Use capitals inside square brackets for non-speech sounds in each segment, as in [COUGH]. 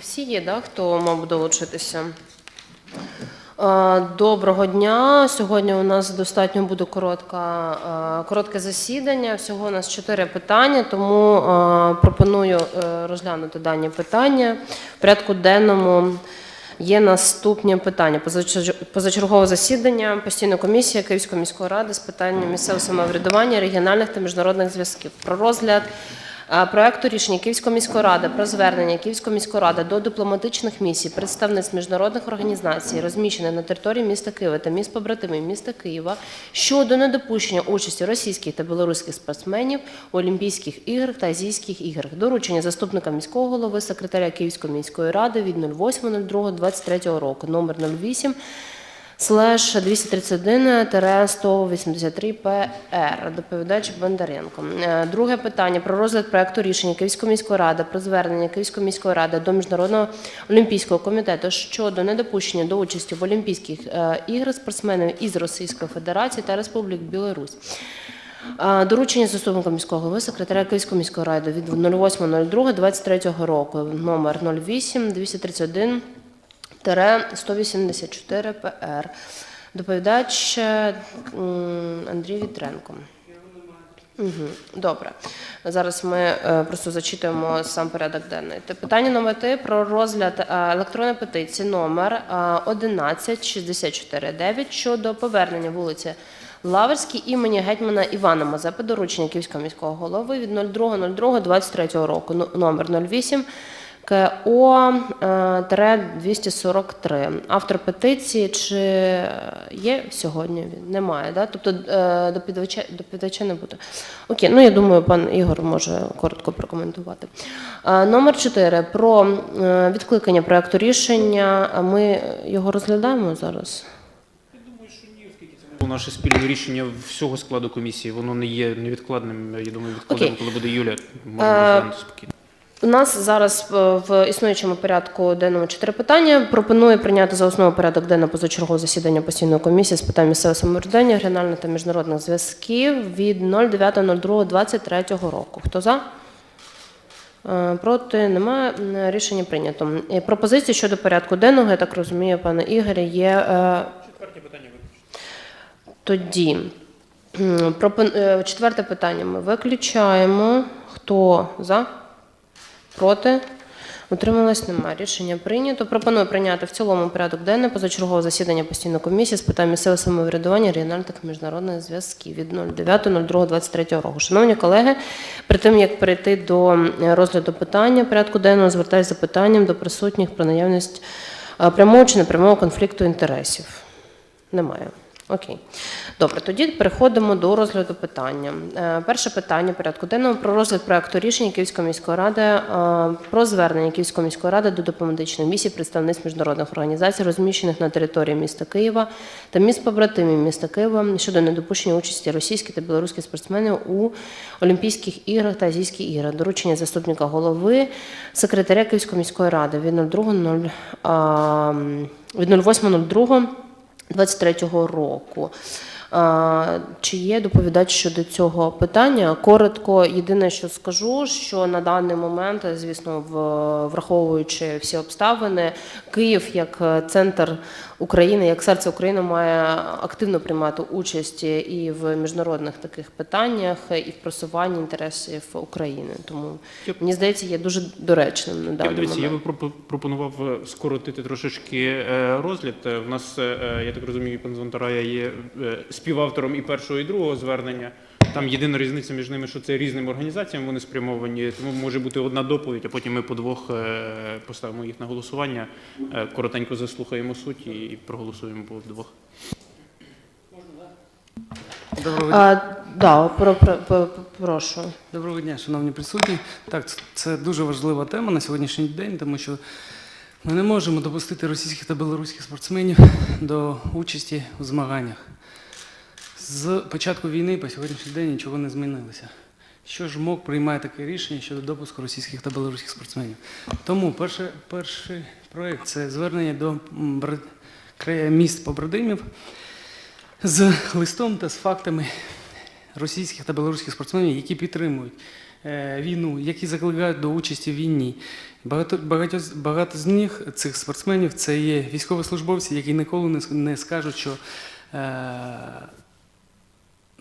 Всі є, да, хто мав долучитися? Е, Доброго дня. Сьогодні у нас достатньо буде коротка, е, коротке засідання. Всього у нас чотири питання, тому е, пропоную розглянути дані питання. В порядку денному є наступні питання. Позачергове засідання постійної комісії Київської міської ради з питань місцевого самоврядування, регіональних та міжнародних зв'язків. Про розгляд Проекту рішення Київської міської ради про звернення Київської міської ради до дипломатичних місій представництв міжнародних організацій, розміщених на території міста Києва та міст побратимів міста Києва щодо недопущення участі російських та білоруських спортсменів у Олімпійських іграх та Азійських іграх. Доручення заступника міського голови, секретаря Київської міської ради від 08.02.23 року, номер 08 слеш 231-183 ПР. Доповідач Бондаренко. Е, Друге питання про розгляд проекту рішення Київської міської ради про звернення Київської міської ради до Міжнародного олімпійського комітету щодо недопущення до участі в Олімпійських е, іграх спортсменів із Російської Федерації та Республік Білорусь. Е, Доручення заступника міського голови, секретаря Київської міської ради від 08.02.23 року, номер 08 231 184 ПР. Доповідач е, Андрій Вітренко. Угу, добре. Зараз ми е, просто зачитуємо сам порядок денний. Питання номер 3 про розгляд е, електронної петиції номер е, 11649 щодо повернення вулиці Лаврській імені гетьмана Івана Мазепи доручення Київського міського голови від 02.02.23 року, ну, номер 08 КО е, тире 243. Автор петиції чи є сьогодні? Він немає, да? Тобто е, доповідача, доповідача не буде. Окей, ну я думаю, пан Ігор може коротко прокоментувати. Е, Номер 4 про е, відкликання проекту рішення. Ми його розглядаємо зараз. У наше спільне рішення всього складу комісії, воно не є невідкладним. Я думаю, відкладемо, коли буде Юля, Е, спокійно. У нас зараз е, в існуючому порядку денному чотири питання. Пропоную прийняти за основу порядок денного позачергового засідання постійної комісії з питань місцевого самоврядування, регіональних та міжнародних зв'язків від 09.02.23 року. Хто за? Е, Проти немає. Рішення прийнято. Пропозиції щодо порядку денного, я так розумію, пане Ігорі, є. е, Четверте питання тоді четверте питання ми виключаємо. Хто за? Проти? Утрималась нема. Рішення прийнято. Пропоную прийняти в цілому порядок денний позачергове засідання постійної комісії з питань місцевого самоврядування, регіональних та міжнародних зв'язків від 09.02.23 року. Шановні колеги, перед тим як перейти до розгляду питання порядку денного, звертаюся за питанням до присутніх про наявність прямого чи непрямого конфлікту інтересів. Немає. Окей. Добре, тоді переходимо до розгляду питання. Е, Перше питання порядку денного про розгляд проекту рішення Київської міської ради е, про звернення Київської міської ради до дипломатичної місії представництв міжнародних організацій, розміщених на території міста Києва та міст побратимів міста Києва щодо недопущення участі російських та білоруських спортсменів у Олімпійських іграх та Азійських іграх. Доручення заступника голови, секретаря Київської міської ради від 02.0 а, м, від 08.02 23-го року. Чи є доповідач щодо цього питання? Коротко, єдине, що скажу, що на даний момент, звісно, враховуючи всі обставини, Київ як е, центр України, як серце України, має активно приймати участь і в міжнародних таких питаннях, і в просуванні інтересів України. Тому Я- мені здається, є дуже доречним на даний дивіться, я би пропонував е, скоротити трошечки е, розгляд. Е, В нас, я так розумію, пан Звонтарая є співавтором і першого, і другого звернення. Там єдина різниця між ними, що це різним організаціям вони спрямовані, тому може бути одна доповідь, а потім ми по двох е, поставимо їх на голосування, е, коротенько заслухаємо суть і- і проголосуємо по двох. Доброго дня. А, да, про, про, про, прошу. Доброго дня, шановні присутні. Так, це дуже важлива тема на сьогоднішній день, тому що ми не можемо допустити російських та білоруських спортсменів до участі у змаганнях. З початку війни по сьогоднішній день нічого не змінилося. Що ж МОК приймає таке рішення щодо допуску російських та білоруських спортсменів? Тому перше, перший проєкт це звернення до міст побратимів з листом та з фактами російських та білоруських спортсменів, які підтримують е, війну, які закликають до участі в війні. Багато, багато, багато з них, цих спортсменів, це є військовослужбовці, які ніколи не, не скажуть, що е,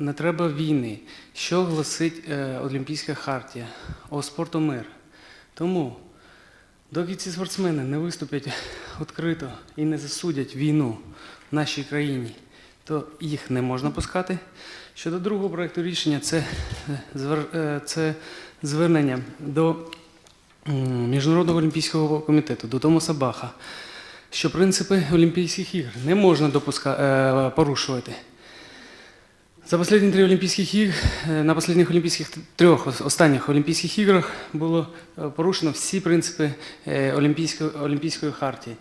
не треба війни. Що гласить е, Олімпійська хартія? О спорту мир. Тому, доки ці спортсмени не виступлять відкрито і не засудять війну в нашій країні, то їх не можна пускати. Щодо другого проекту рішення, це, е, е, це звернення до Міжнародного олімпійського комітету, до Томаса Баха, що принципи Олімпійських ігор не можна допуска, е, порушувати. За последні три Олімпійських ігр, е, на останніх Олімпійських трьох ос- останніх Олімпійських іграх було е, порушено всі принципи е, Олімпійської, Олімпійської хартії.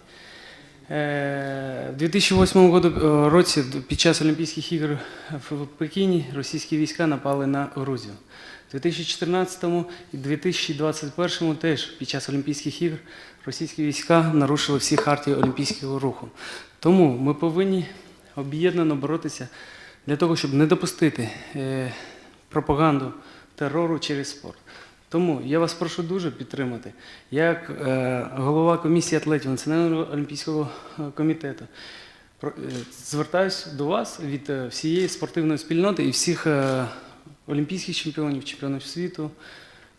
В 2008 году- е, році під час Олімпійських ігор в Пекіні російські війська напали на Грузію. У 2014 і 2021 теж під час Олімпійських ігор російські війська нарушили всі хартії Олімпійського руху. Тому ми повинні об'єднано боротися для того, щоб не допустити е, пропаганду терору через спорт. Тому я вас прошу дуже підтримати. Як е, голова комісії атлетів Національного олімпійського е, комітету, про- е, звертаюсь до вас від всієї спортивної спільноти і всіх олімпійських чемпіонів, чемпіонів світу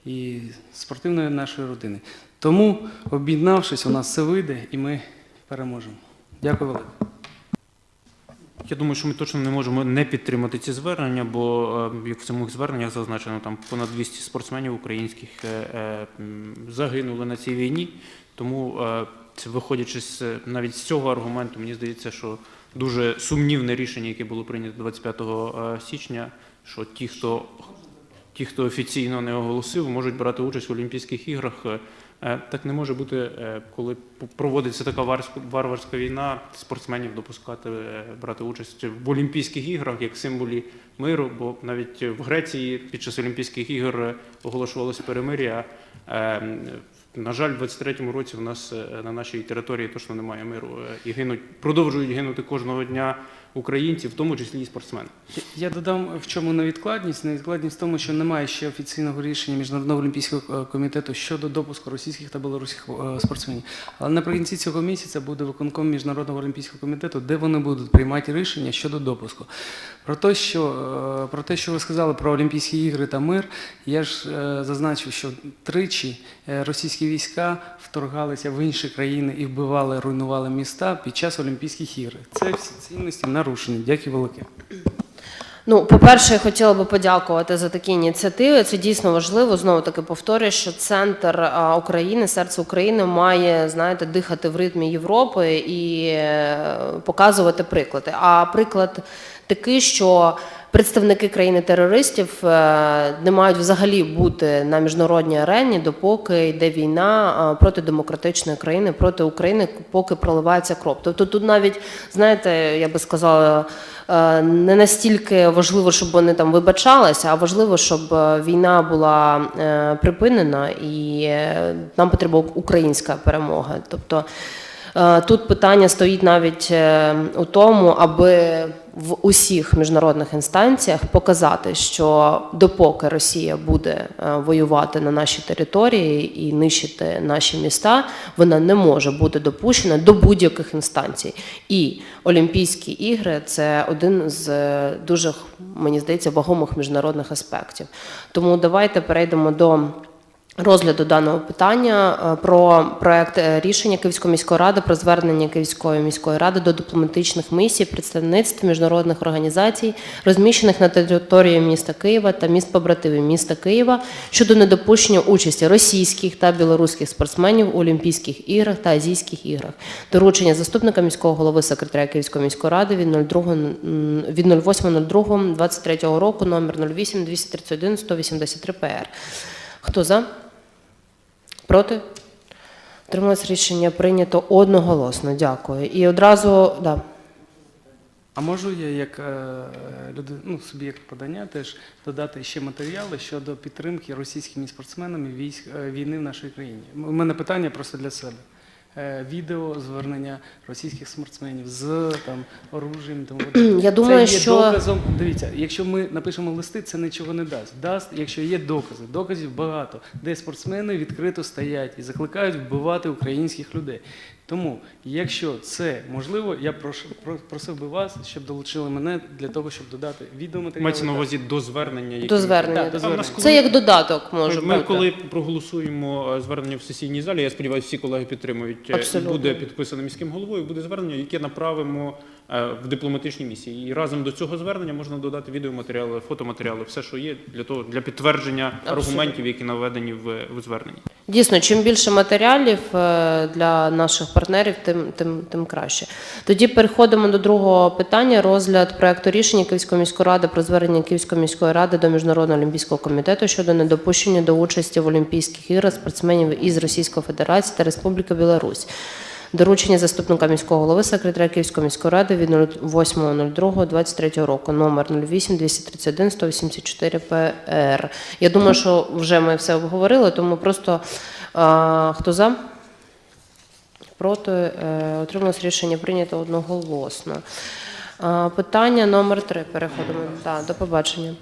і спортивної нашої родини. Тому, об'єднавшись, у нас все вийде і ми переможемо. Дякую велике. Я думаю, що ми точно не можемо не підтримати ці звернення, бо е, як в самих зверненнях зазначено, там понад 200 спортсменів українських е, е, загинули на цій війні. Тому, виходячи з навіть з цього аргументу, мені здається, що дуже сумнівне рішення, яке було прийнято 25 е, січня, що ті, хто ті, хто офіційно не оголосив, можуть брати участь в Олімпійських іграх. Е, Так не може бути, е, коли проводиться така варварська війна, спортсменів допускати е, брати участь в Олімпійських іграх як символі миру. Бо навіть в Греції під час Олімпійських ігор оголошувалося перемир'я. На жаль, в 23-му році в нас на нашій території точно немає миру. І гинуть, продовжують гинути кожного дня українці, в тому числі і спортсмени. Я додам, в чому невідкладність. Невідкладність в тому, що немає ще офіційного рішення Міжнародного олімпійського е, комітету щодо допуску російських та білоруських е, спортсменів. Але наприкінці цього місяця буде виконком Міжнародного олімпійського комітету, де вони будуть приймати рішення щодо допуску. Про те, що, е, про те, що ви сказали про Олімпійські ігри та мир, я ж зазначив, що тричі російські війська вторгалися в інші країни і вбивали, руйнували міста під час Олімпійських ігор. Це всі цінності нарушені. Дякую велике. Ну, по-перше, я хотіла би подякувати за такі ініціативи. Це дійсно важливо. Знову таки повторюю, що центр України, серце України має, знаєте, дихати в ритмі Європи і е, показувати приклади. А приклад такий, що представники країни-терористів е, не мають взагалі бути на міжнародній арені, допоки йде війна проти демократичної країни, проти України, поки проливається кров. Тобто тут навіть, знаєте, я би сказала, е, не настільки важливо, щоб вони там вибачалися, а важливо, щоб е, війна була е, припинена і е, нам потрібна українська перемога. Тобто е, тут питання стоїть навіть е, у тому, аби в усіх міжнародних інстанціях показати, що допоки Росія буде е, воювати на нашій території і нищити наші міста, вона не може бути допущена до будь-яких інстанцій. І Олімпійські ігри це один з е, дуже мені здається вагомих міжнародних аспектів. Тому давайте перейдемо до. Розгляду даного питання е, про проект е, рішення Київської міської ради про звернення Київської міської ради до дипломатичних місій представництв міжнародних організацій, розміщених на території міста Києва та міст побратимів міста Києва щодо недопущення участі російських та білоруських спортсменів у Олімпійських іграх та Азійських іграх. Доручення заступника міського голови секретаря Київської міської ради від 02, м, від 08.02.23 року номер 08 231 183 ПР. Хто за? Проти? Трималось рішення прийнято одноголосно. Дякую. І одразу да. А можу я як е, люди, ну, суб'єкт подання теж додати ще матеріали щодо підтримки російськими спортсменами військ, е, війни в нашій країні? У мене питання просто для себе. Е, відео звернення російських спортсменів з там оружієм. Тому. [CLEARS THROAT] Я думаю, це є що- доказом. Дивіться, якщо ми напишемо листи, це нічого не дасть. Дасть, якщо є докази. Доказів багато, де спортсмени відкрито стоять і закликають вбивати українських людей. Тому, якщо це можливо, я прошу про- просив би вас, щоб долучили мене для того, щоб додати відеоматеріали. Мається на увазі до звернення. До звернення. Так, до звернення. Це як додаток може Ми бути. коли проголосуємо е, звернення в сесійній залі, я сподіваюся, всі колеги підтримують. е, Абсолютно. Буде підписано міським головою, буде звернення, яке направимо е, в дипломатичній місії. І разом до цього звернення можна додати відеоматеріали, фотоматеріали, все, що є, для того для підтвердження аргументів, які наведені в, в зверненні. Дійсно, чим більше матеріалів е, для наших партнерів, тим, тим, тим краще. Тоді переходимо до другого питання: розгляд проекту рішення Київської міської ради про звернення Київської міської ради до Міжнародного олімпійського комітету щодо недопущення до участі в Олімпійських іграх спортсменів із Російської Федерації та Республіки Білорусь. Доручення заступника міського голови секретаря Київської міської ради від 08.02.23 року, номер 08 231 184 ПР. Я думаю, що вже ми все обговорили, тому просто а, хто за? Проти е, отрималось рішення прийнято одноголосно. Питання номер три. Переходимо да, до побачення.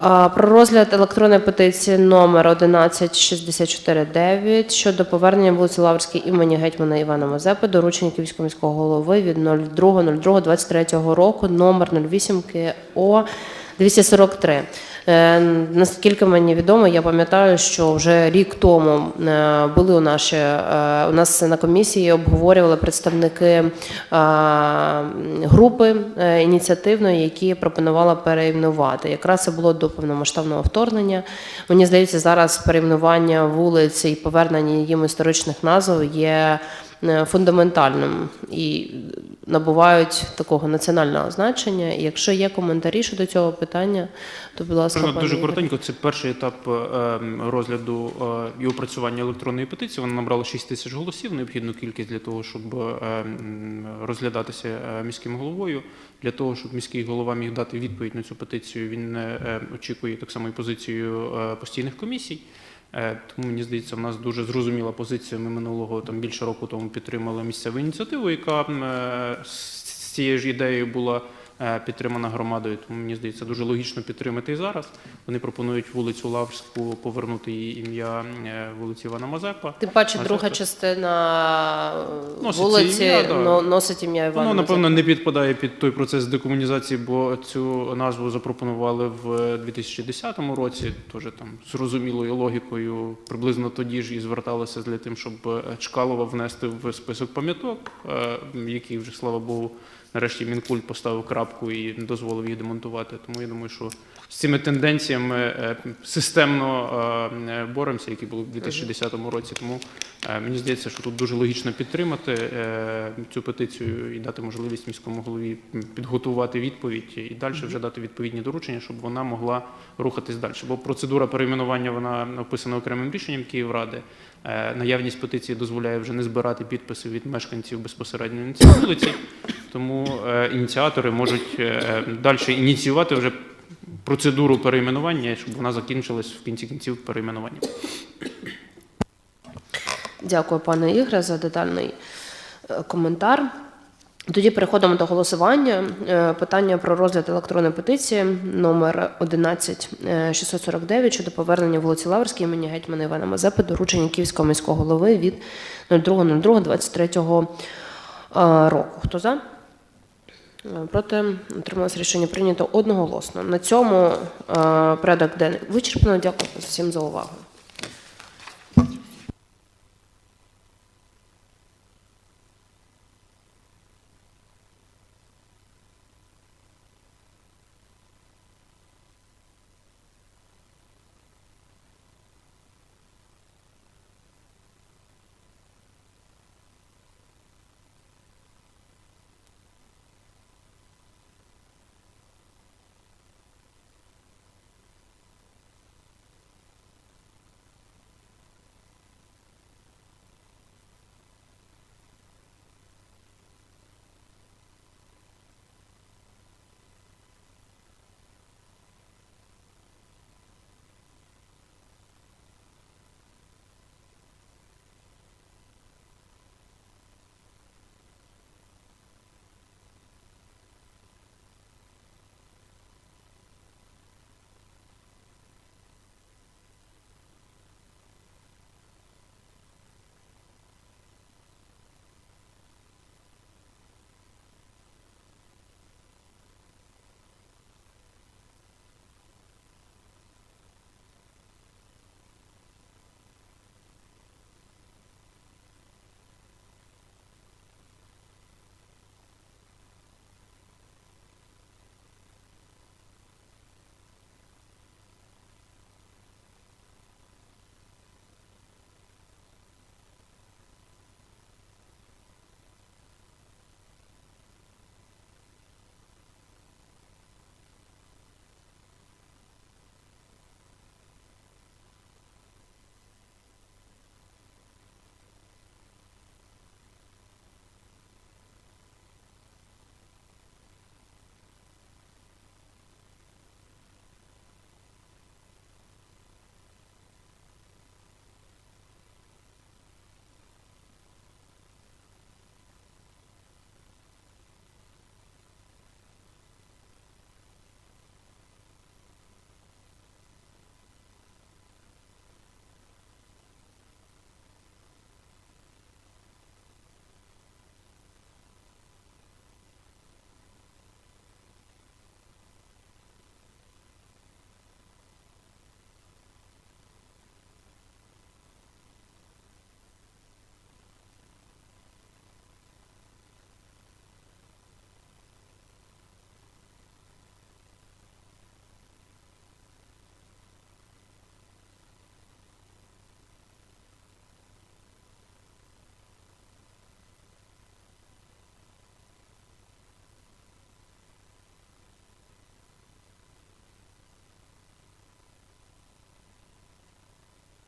Про розгляд електронної петиції номер 11649 щодо повернення вулиці Лаврській імені гетьмана Івана Мазепи доручення Київського міського голови від 02.02.23 року номер 08 КО 243. Е, Наскільки мені відомо, я пам'ятаю, що вже рік тому е, були у наші е, у нас на комісії обговорювали представники групи ініціативної, які пропонували перейменувати. Якраз це було до повномасштабного вторгнення. Мені здається, зараз перейменування вулиць і повернення їм історичних назв є фундаментальним і набувають такого національного значення. І якщо є коментарі щодо цього питання, то будь ласка, пане дуже коротенько. Це перший етап е, ем, розгляду е, і опрацювання електронної петиції. Вона набрала 6 тисяч голосів, необхідну кількість для того, щоб е, розглядатися е, міським головою. Для того, щоб міський голова міг дати відповідь на цю петицію, він е, е, очікує так само і позицію е, постійних комісій. Е, Тому мені здається, в нас дуже зрозуміла позиція. Ми минулого там більше року тому підтримали місцеву ініціативу, яка е, з цією ж ідеєю була підтримана громадою. Тому мені здається, дуже логічно підтримати і зараз. Вони пропонують вулицю Лаврську повернути її ім'я е, вулиці Івана Мазепа. Тим паче, А друга частина е, Носить вулиці ім'я, да. носить ім'я Івана. Воно, напевно, не підпадає під той процес декомунізації, бо цю назву запропонували в 2010 році, теж там зрозумілою логікою. Приблизно тоді ж і зверталися для тим, щоб е, Чкалова внести в список пам'яток, е, який вже, слава Богу, нарешті Мінкульт поставив крапку і не дозволив їх демонтувати. Тому я думаю, що з цими тенденціями е, системно е, е, боремося, які були в 2010 році. Тому мені здається, що тут дуже логічно підтримати цю петицію і дати можливість міському голові підготувати відповідь і далі вже дати відповідні доручення, щоб вона могла рухатись далі. Бо процедура перейменування вона описана окремим рішенням Київради. Е, Наявність петиції дозволяє вже не збирати підписи від мешканців безпосередньо на цій вулиці, тому е, ініціатори можуть е, далі ініціювати вже процедуру перейменування, щоб вона закінчилась в кінці кінців перейменування. Дякую, пане Ігре, за детальний коментар. Тоді переходимо до голосування. Е, Питання про розгляд електронної петиції номер 11649 щодо повернення вулиці Лаврській імені гетьмана Івана Мазепи доручення Київського міського голови від 02.02.23 е, року. Хто за? Е, Проти отрималось рішення прийнято одноголосно. На цьому е, порядок денний вичерпано. Дякую всім за увагу.